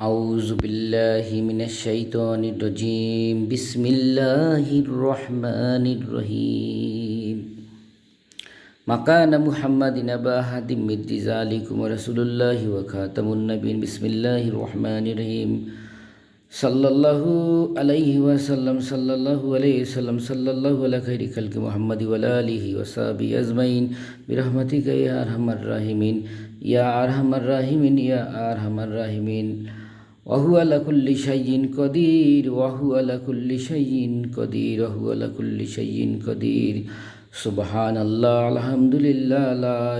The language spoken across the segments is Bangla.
أعوذ بالله من الشيطان الرجيم بسم الله الرحمن الرحيم مكان محمد نبا أحد من رجالكم ورسول الله وخاتم النبيين بسم الله الرحمن الرحيم صلى الله عليه وسلم صلى الله عليه وسلم صلى الله على خير خلق محمد وعلى آله وصحبه أجمعين برحمتك يا أرحم الراحمين يا أرحم الراحمين يا أرحم الراحمين وهو على كل অহু আলা কুল্লি শাইন কদির অহু আলা কুল্লি শাইন কদির অহু আলা কুল্লি শাইন কদির। সুবহান আল্লাহ আলহামদুলিল্লাহ, লা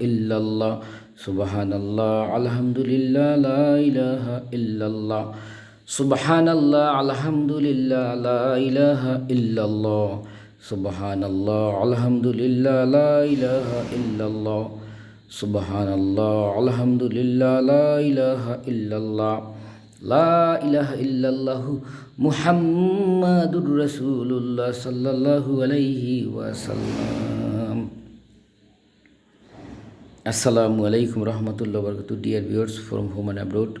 ইল্লাল্লাহ। সুবহান আল্লাহ আলহামদুলিল্লাহ, লা ইল্লাল্লাহ। সুবহান আল্লাহ আলহামদুলিল্লাহ, লা ইলাহা ইল্লাল্লাহ। সুবহান আল্লাহ আলহামদুলিল্লাহ, লা ইলাহা ইল্লাল্লাহ। সুবাহান আল্লাহ আলহামদুলিল্লাহ, লা ইলাহা ইল্লাল্লাহ, লা ইলাহা ইল্লাল্লাহ মুহাম্মাদুর রাসূলুল্লাহ সাল্লাল্লাহু আলাইহি ওয়াসাল্লাম। আসসালামু আলাইকুম রহমতুল্লাহ বরকত dear viewers from home and abroad.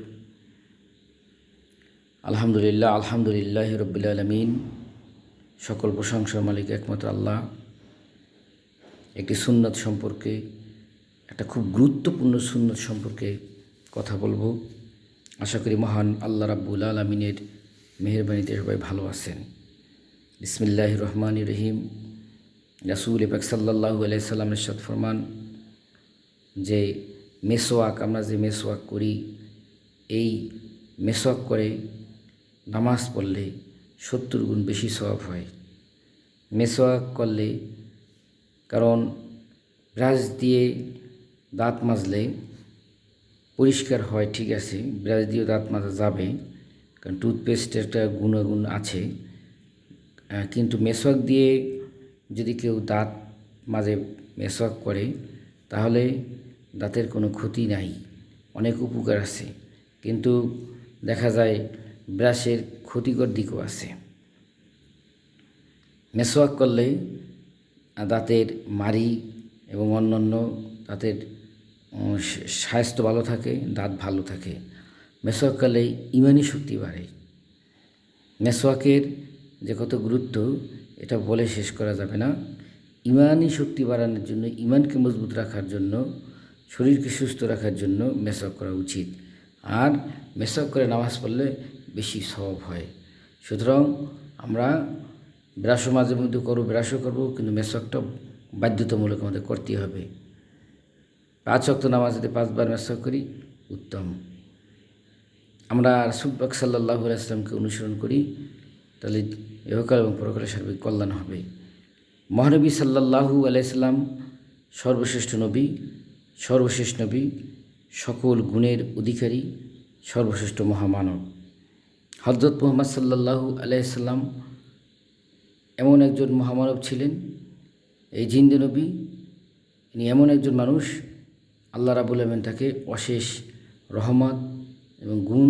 আলহামদুলিল্লাহ আলহামদুলিল্লাহ রব্বিল আলমিন। সকল প্রশংসার মালিক একমাত্র আল্লাহ। একটি সুন্নত সম্পর্কে একটা খুব গুরুত্বপূর্ণ সুন্নত সম্পর্কে কথা বলব। আশা করি মহান আল্লাহ রাব্বুল আলমিনের মেহরবানিতে সবাই ভালো আছেন। বিসমিল্লাহ রহমান রহিম। রাসুল এবাক সাল্লাহু আলাইসাল্লাম ইরশাদ ফরমান যে মেসোয়াক আমরা যে মেসোয়াক করি, এই মেসোয়াক করে নামাজ পড়লে সত্তর গুণ বেশি স্বভাব হয়। মেসোয়াক করলে কারণ ব্রাশ দিয়ে দাঁত মাজলে পরিষ্কার হয়, ঠিক আছে। ব্রাশ দিয়ে দাঁত মাজা যাবে, কারণ টুথপেস্টের একটা গুণাগুণ আছে। কিন্তু মেসওয়াক দিয়ে যদি কেউ দাঁত মাঝে মেসওয়াক করে, তাহলে দাঁতের কোনো ক্ষতি নাই। অনেক উপকার আছে। কিন্তু দেখা যায় ব্রাশের ক্ষতিকর দিকও আছে। মেসওয়াক করলে দাঁতের মারি এবং অন্যান্য দাঁতের স্বাস্থ্য ভালো থাকে, দাঁত ভালো থাকে। মেসওয়াক করলে ইমানি শক্তি বাড়ে। মেসওয়াকের যে কত গুরুত্ব, এটা বলে শেষ করা যাবে না। ইমানি শক্তি বাড়ানোর জন্য, ইমানকে মজবুত রাখার জন্য, শরীরকে সুস্থ রাখার জন্য মেসওয়াক করা উচিত। আর মেসওয়াক করে নামাজ পড়লে বেশি সব হয়। সুতরাং আমরা ব্রাশও মাঝে মধ্যে করব ব্রাশও করব, কিন্তু মেসওয়াকটা বাধ্যতামূলক আমাদের করতেই হবে। পাঁচ অক্ত নামাজ যদি পাঁচবার মেসওয়াক করি, উত্তম। আমরা রসুলবাক সাল্লাহ আসলামকে অনুসরণ করি, তাহলে ইহকাল এবং পরকালের সার্বিক কল্যাণ হবে। মহানবী সাল্লাহু আলাইসাল্লাম সর্বশ্রেষ্ঠ নবী সর্বশ্রেষ্ঠ নবী, সকল গুণের অধিকারী, সর্বশ্রেষ্ঠ মহামানব। হজরত মোহাম্মদ সাল্লাহু আলাইসাল্লাম এমন একজন মহামানব ছিলেন, এই জিন্দে নবী। ইনি এমন একজন মানুষ আল্লাহ রাবুল তাকে অশেষ রহমত এবং গুণ,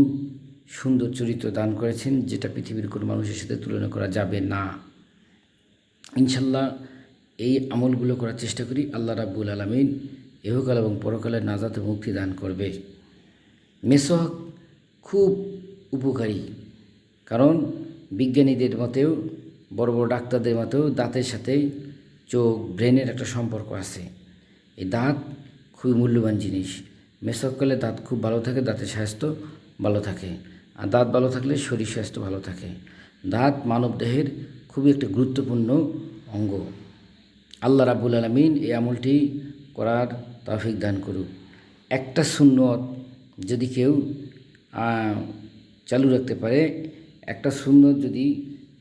সুন্দর চরিত্র দান করেছেন যেটা পৃথিবীর কোনো মানুষের সাথে তুলনা করা যাবে না। ইনশাল্লাহ এই আমলগুলো করার চেষ্টা করি, আল্লাহ রাব্বুল আলমিন এহকাল এবং পরকালের নাজাতে মুক্তি দান করবে। মেসহক খুব উপকারী, কারণ বিজ্ঞানীদের মতেও, বড় বড় ডাক্তারদের মতেও দাঁতের সাথে চোখ, ব্রেনের একটা সম্পর্ক আছে। এই দাঁত খুবই মূল্যবান জিনিস। মেসক করলে দাঁত খুব ভালো থাকে, দাঁতের স্বাস্থ্য ভালো থাকে। আর দাঁত ভালো থাকলে শরীর স্বাস্থ্য ভালো থাকে। দাঁত মানব দেহের খুবই একটা গুরুত্বপূর্ণ অঙ্গ। আল্লাহ রাবুল আলমিন এই আমলটি করার তাফিক দান করুক। একটা সুন্নত যদি কেউ চালু রাখতে পারে, একটা সুন্নত যদি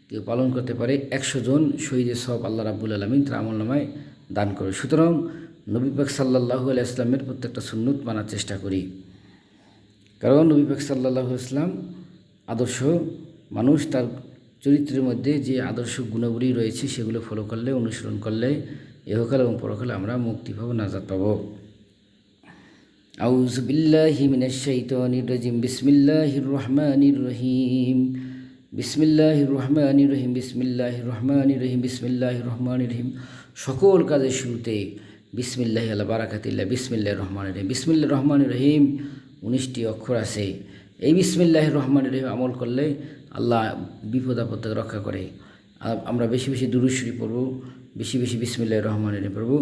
কেউ পালন করতে পারে, একশো জন শহীদের সব আল্লাহ রাবুল আলমিন তার আমল নামায় দান করে সুতরাং নবী পাক সাল্লাহু আলাইসলামের প্রত্যেকটা সুন্নত মানার চেষ্টা করি। কারণ নবী পাক সাল্লাহু ইসলাম আদর্শ মানুষ, তার চরিত্রের মধ্যে যে আদর্শ গুণাবলী রয়েছে, সেগুলো ফলো করলে, অনুসরণ করলে এহকাল এবং পরকালে আমরা মুক্তি পাবো নাজাদ পাবো। আউজ বিল্লাহি মিনাশ শাইতানির রাজিম। বিসমিল্লাহির রহমানির রহিম। বিসমিল্লাহির রহমানির রহিম, বিসমিল্লাহির রহমানির রহিম, বিসমিল্লাহির রহমানির রহিম। সকল কাজের শুরুতে বিসমিল্লাহ আল্লাহ বারাকাতিল্লাহ বিসমিল্লাহ রহমান রহিম। বিসমিল্লা রহমান রহিম, উনিশটি অক্ষর আছে। এই বিসমিল্লাহ রহমান রহিম আমল করলে আল্লাহ বিপদ আপদ রক্ষা করে। আমরা বেশি বেশি দুরুশ্বরী পড়ব, বেশি বেশি বিসমিল্লাহ রহমান রহিম পড়ব।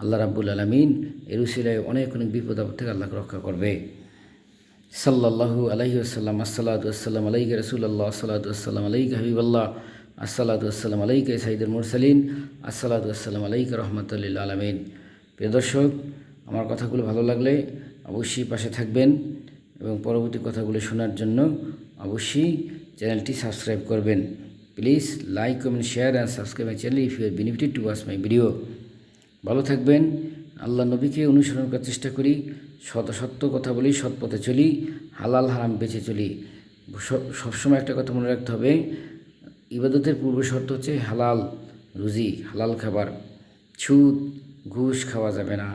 আল্লাহ রাব্বুল আলমিন এর উসিলায় অনেক অনেক বিপদ আপদ থেকে আল্লাহকে রক্ষা করবে। সাল্লাল্লাহু আলাইহি আসাল্লাম আসসালাতু আসসালাম আলাইকা রসুল্লাহ আসসালাতু আসসালাম আলাইকা হাবিবাল্লাহ, আসসালাতু আসসালাম আলাইকা সাইদুল মুরসালিন, আসসালাতু আসসালাম আলাইকা রহমতুল্লিল আলমিন। প্রিয় দর্শক, আমার কথাগুলো ভালো লাগলে অবশ্যই পাশে থাকবেন এবং পরবর্তী কথাগুলো শোনার জন্য অবশ্যই চ্যানেলটি সাবস্ক্রাইব করবেন। Please like, comment, share and subscribe my channel if you are benefited to watch my video ভালো থাকবেন, আল্লাহ নবীকে অনুসরণ করার চেষ্টা করি সত সত্য কথা বলি, সৎ পথে চলি, হালাল হারাম বেঁচে চলি। সবসময় একটা কথা মনে রাখতে হবে, ইবাদতের পূর্ব শর্ত হচ্ছে হালাল রুজি, হালাল খাবার। সুদ ঘুষ খাওয়া যাবে না।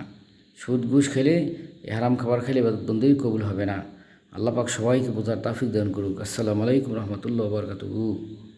সুদ, ঘুষ খেলে হারাম খাবার খেলে বন্ধই কবুল হবে না। আল্লাহ পাক সবাইকে বোঝার তাফিক দান করুক। আসসালামু আলাইকুম রহমতুল্লাহ বরকাতুহু।